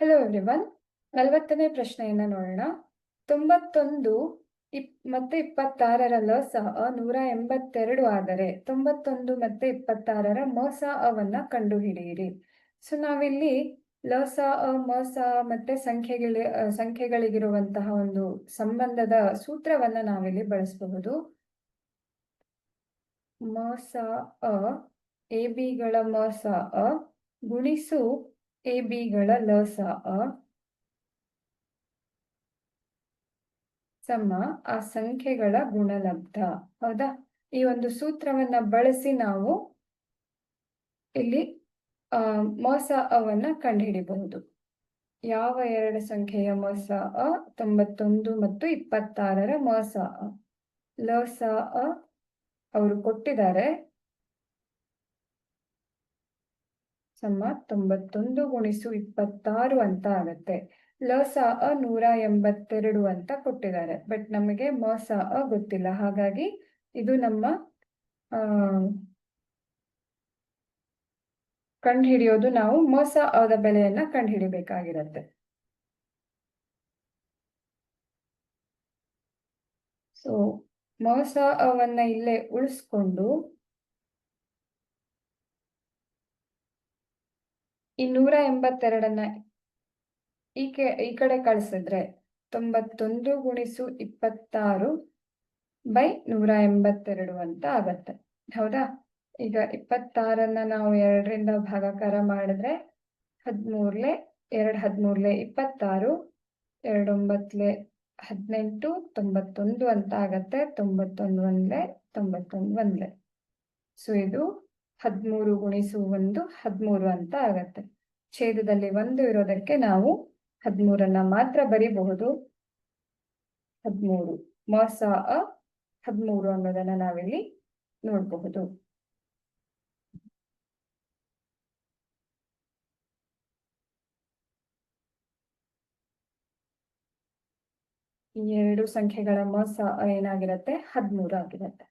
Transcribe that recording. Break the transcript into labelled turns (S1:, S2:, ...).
S1: Hello everyone ನಲವತ್ತನೇ ಪ್ರಶ್ನೆಯನ್ನ ನೋಡೋಣ. ತೊಂಬತ್ತೊಂದು ಇಪ್, ಮತ್ತೆ ಇಪ್ಪತ್ತಾರರ ಲಸ ಅ ನೂರ ಎಂಬತ್ತೆರಡು ಆದರೆ ತೊಂಬತ್ತೊಂದು ಮತ್ತೆ ಇಪ್ಪತ್ತಾರರ ಮಸ ಅವನ್ನ ಕಂಡುಹಿಡಿಯಿರಿ. ಸೊ ನಾವಿಲ್ಲಿ ಲಸ ಅ ಮಸ ಮತ್ತೆ ಸಂಖ್ಯೆಗಳ, ಸಂಖ್ಯೆಗಳಿಗಿರುವಂತಹ ಒಂದು ಸಂಬಂಧದ ಸೂತ್ರವನ್ನ ನಾವಿಲ್ಲಿ ಬಳಸಬಹುದು. ಮಸ ಅ ಎ ಬಿಗಳ ಮಸ ಅ ಗುಣಿಸು ಎ ಬಿಗಳ ಲಸ, ಅ. ಸಮ, ಆ ಸಂಖ್ಯೆಗಳ ಗುಣಲಬ್ಧ. ಹೌದಾ? ಈ ಒಂದು ಸೂತ್ರವನ್ನ ಬಳಸಿ ನಾವು ಇಲ್ಲಿ, ಆ, ಮೋಸ, ಅವನ್ನ ಕಂಡುಹಿಡಿಬಹುದು. ಯಾವ ಎರಡು ಸಂಖ್ಯೆಯ ಮಸ, ಅ? ತೊಂಬತ್ತೊಂದು ಮತ್ತು ಇಪ್ಪತ್ತಾರರ ಮಸ, ಅ. ಲಸ, ಅ. ಅವರು ಕೊಟ್ಟಿದ್ದಾರೆ. ಸಮ ತೊಂಬತ್ತೊಂದು ಗುಣಿಸು ಇಪ್ಪತ್ತಾರು ಅಂತ ಆಗತ್ತೆ. ಲಸ ಅ ನೂರ ಎಂಬತ್ತೆರಡು ಅಂತ ಕೊಟ್ಟಿದ್ದಾರೆ. ಬಟ್ ನಮಗೆ ಮೋಸ ಅ ಗೊತ್ತಿಲ್ಲ. ಹಾಗಾಗಿ ಇದು ನಮ್ಮ, ಆ, ಕಂಡುಹಿಡಿಯೋದು ನಾವು ಮ, ಸ, ಅದ ಬೆಲೆಯನ್ನ ಕಂಡುಹಿಡಿಬೇಕಾಗಿರತ್ತೆ. ಸೊ ಮೋಸ ಅವನ್ನ ಇಲ್ಲೇ ಉಳಿಸ್ಕೊಂಡು ಈ ನೂರ ಎಂಬತ್ತೆರಡನ್ನ ಈ ಈ ಕಡೆ ಕಳಿಸಿದ್ರೆ ತೊಂಬತ್ತೊಂದು ಗುಣಿಸು ಇಪ್ಪತ್ತಾರು ಬೈ ನೂರ ಎಂಬತ್ತೆರಡು ಅಂತ ಆಗತ್ತೆ. ಹೌದಾ? ಈಗ ಇಪ್ಪತ್ತಾರನ್ನ ನಾವು ಎರಡರಿಂದ ಭಾಗಾಕಾರ ಮಾಡಿದ್ರೆ ಹದಿಮೂರ್ಲೆ ಎರಡು ಹದಿಮೂರ್ಲೆ ಇಪ್ಪತ್ತಾರು, ಎರಡೊಂಬತ್ಲೆ ಹದಿನೆಂಟು, ತೊಂಬತ್ತೊಂದು ಅಂತ ಆಗತ್ತೆ. ತೊಂಬತ್ತೊಂದು ಒಂದ್ಲೆ ತೊಂಬತ್ತೊಂದು ಒಂದ್ಲೆ. ಸೊ ಇದು ಹದಿಮೂರು ಗುಣಿಸು ಒಂದು ಹದಿಮೂರು ಅಂತ ಆಗತ್ತೆ. ಛೇದದಲ್ಲಿ ಒಂದು ಇರೋದಕ್ಕೆ ನಾವು ಹದಿಮೂರನ್ನ ಮಾತ್ರ ಬರಿಬಹುದು. ಹದಿಮೂರು. ಮಾಸ ಅ ಹದಿಮೂರು ಅನ್ನೋದನ್ನ ನಾವಿಲ್ಲಿ ನೋಡಬಹುದು. ಈ ಎರಡು ಸಂಖ್ಯೆಗಳ ಮಾಸ ಏನಾಗಿರತ್ತೆ? ಹದಿಮೂರು ಆಗಿರತ್ತೆ.